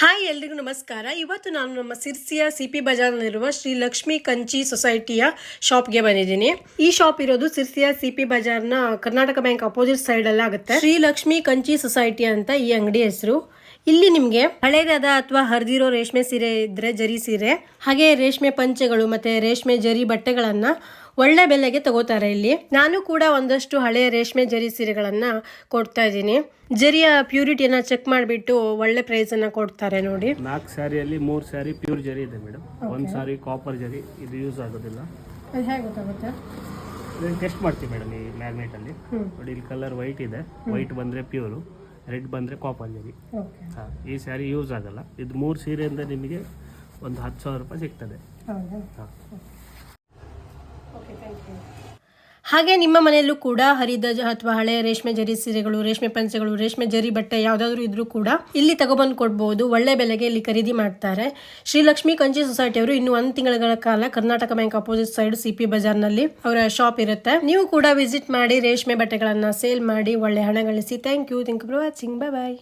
Hi ಎಲ್ರಿಗೂ ನಮಸ್ಕಾರ. ಇವತ್ತು ನಾನು ನಮ್ಮ ಸಿರ್ಸಿಯ ಸಿ ಪಿ ಬಜಾರ್ನಲ್ಲಿರುವ ಶ್ರೀ ಲಕ್ಷ್ಮಿ ಕಂಚಿ ಸೊಸೈಟಿಯ ಶಾಪ್ಗೆ ಬಂದಿದ್ದೀನಿ. ಈ ಶಾಪ್ ಇರೋದು ಸಿರ್ಸಿಯ ಸಿ ಪಿ ಬಜಾರ್ನ ಕರ್ನಾಟಕ ಬ್ಯಾಂಕ್ ಅಪೋಸಿಟ್ ಸೈಡ್ ಅಲ್ಲಿ ಆಗುತ್ತೆ ಶ್ರೀ ಲಕ್ಷ್ಮಿ ಕಂಚಿ ಸೊಸೈಟಿ ಅಂತ ಈ ಅಂಗಡಿ ಹೆಸರು. ಇಲ್ಲಿ ನಿಮಗೆ ಹಳೇದಾದ ಅಥವಾ ಹರಿದಿರೋ ರೇಷ್ಮೆ ಸೀರೆ ಇದ್ರೆ ಜರಿ ಸೀರೆ ಹಾಗೆ ರೇಷ್ಮೆ ಪಂಚೆಗಳು ಮತ್ತೆ ರೇಷ್ಮೆ ಜರಿ ಬಟ್ಟೆಗಳನ್ನ ಒಳ್ಳೆ ಬೆಲೆಗೆ ತಗೋತಾರೆ ಇಲ್ಲಿ. ನಾನು ಕೂಡ ಒಂದಷ್ಟು ಹಳೆಯ ರೇಷ್ಮೆ ಜರಿ ಸೀರೆಗಳನ್ನ ಕೊಡ್ತಾ ಇದ್ದೀನಿ. ಜರಿಯ ಪ್ಯೂರಿಟಿಯನ್ನ ಚೆಕ್ ಮಾಡಿಬಿಟ್ಟು ಒಳ್ಳೆ ಪ್ರೈಸ್ ಅನ್ನ ಕೊಡ್ತಾರೆ ನೋಡಿ. ನಾಲ್ಕು ಸ್ಯಾರಿಯಲ್ಲಿ ಮೂರು ಸ್ಯಾರಿ ಪ್ಯೂರ್ ಜರಿ ಇದೆ ಮೇಡಮ್ ಒಂದು ಸಾರಿ ಕಾಪರ್ ಜರಿ ಇದು ಯೂಸ್ ಆಗೋದಿಲ್ಲ. ಅದು ಹೇಗೆ ಗೊತ್ತಾಗುತ್ತೆ? ಇದನ್ನು ಟೆಸ್ಟ್ ಮಾಡ್ತೀವಿ ಮೇಡಮ್ ಈ ಮ್ಯಾಗ್ನೆಟ್ ಅಲ್ಲಿ. ನೋಡಿ ಇಲ್ಲಿ ಕಲರ್ ವೈಟ್ ಇದೆ. ವೈಟ್ ಬಂದರೆ ಪ್ಯೂರು ರೆಡ್ ಬಂದರೆ ಕಾಪರ್ ಜರಿ ಓಕೆ. ಹಾಂ ಈ ಸ್ಯಾರಿ ಯೂಸ್ ಆಗಲ್ಲ. ಇದು ಮೂರು ಸೀರೆಯಿಂದ ನಿಮಗೆ ಒಂದು ಹತ್ತು ಸಾವಿರ ರೂಪಾಯಿ ಸಿಗ್ತದೆ. ಹಾಂ. ಓಕೆ ಥ್ಯಾಂಕ್ ಯು ಹಾಗೆ ನಿಮ್ಮ ಮನೆಯಲ್ಲೂ ಕೂಡ ಹರಿದ ಅಥವಾ ಹಳೆ ರೇಷ್ಮೆ ಜರಿ ಸೀರೆಗಳು, ರೇಷ್ಮೆ ಪಂಚೆಗಳು, ರೇಷ್ಮೆ ಜರಿ ಬಟ್ಟೆ ಯಾವುದಾದ್ರೂ ಇದ್ರೂ ಕೂಡ ಇಲ್ಲಿ ತಗೊಬಂದು ಕೊಡ್ಬೋದು. ಒಳ್ಳೆ ಬೆಲೆಗೆ ಇಲ್ಲಿ ಖರೀದಿ ಮಾಡ್ತಾರೆ. ಶ್ರೀಲಕ್ಷ್ಮಿ ಕಂಚಿ ಸೊಸೈಟಿ ಅವರು ಇನ್ನು ಒಂದು ತಿಂಗಳ ಕಾಲ Karnataka bank opposite side C P ಬಜಾರ್ನಲ್ಲಿ ಅವರ ಶಾಪ್ ಇರುತ್ತೆ. ನೀವು ಕೂಡ ವಿಸಿಟ್ ಮಾಡಿ ರೇಷ್ಮೆ ಬಟ್ಟೆಗಳನ್ನ ಸೇಲ್ ಮಾಡಿ ಒಳ್ಳೆ ಹಣ ಗಳಿಸಿ. Thank you thank you for watching bye